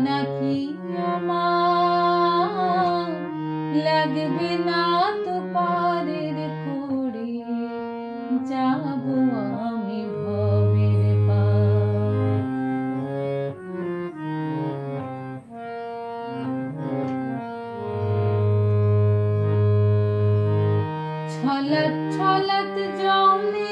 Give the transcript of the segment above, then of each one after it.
নাকি আমার? লাগবে না তো পারের করে যাব আমি ভবের ছলাত ছলাত জলে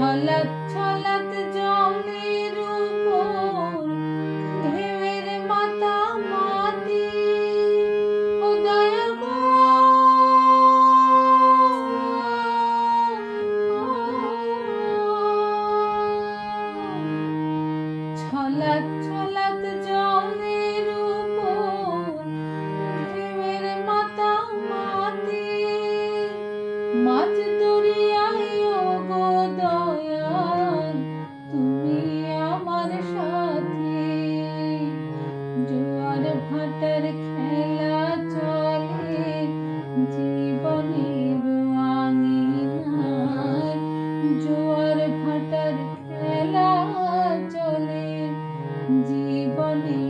ছলা ছলা ভাটার খেলা চলে জীবনের আঙিনায় জোয়ার ভাটার খেলা চলে জীবনের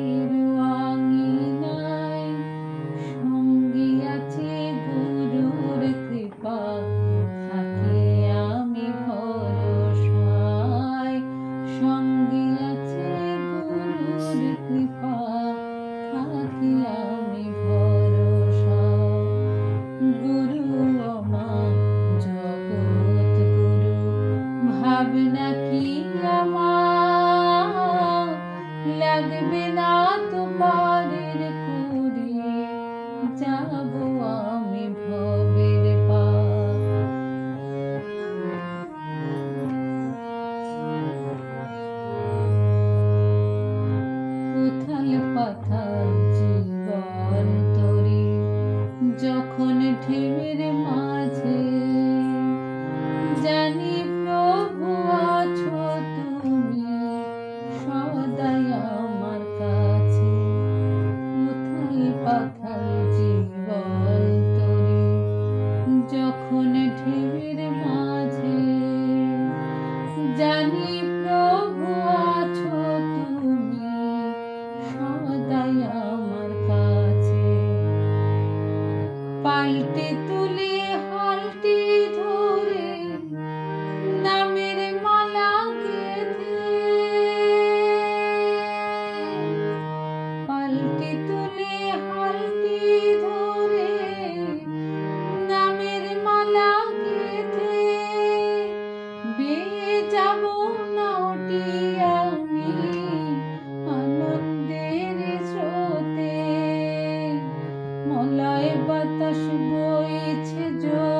যখন মিছে জোর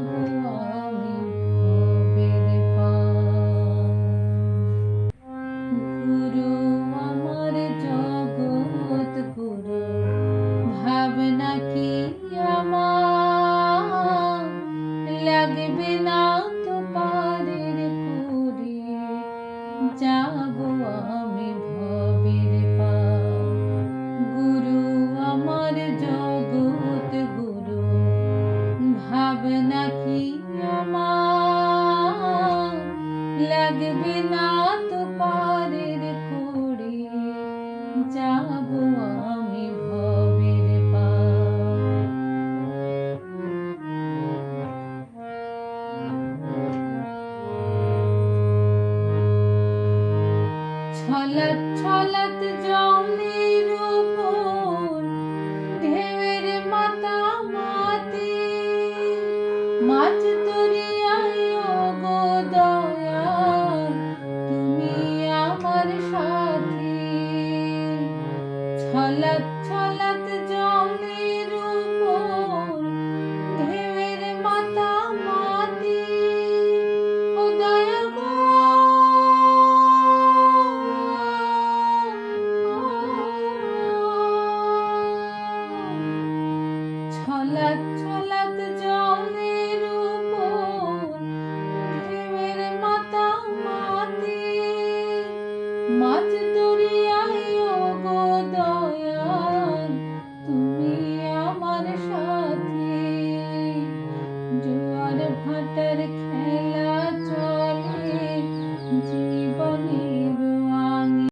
baby ছলাত ছলাত জলের collect, let the jolly.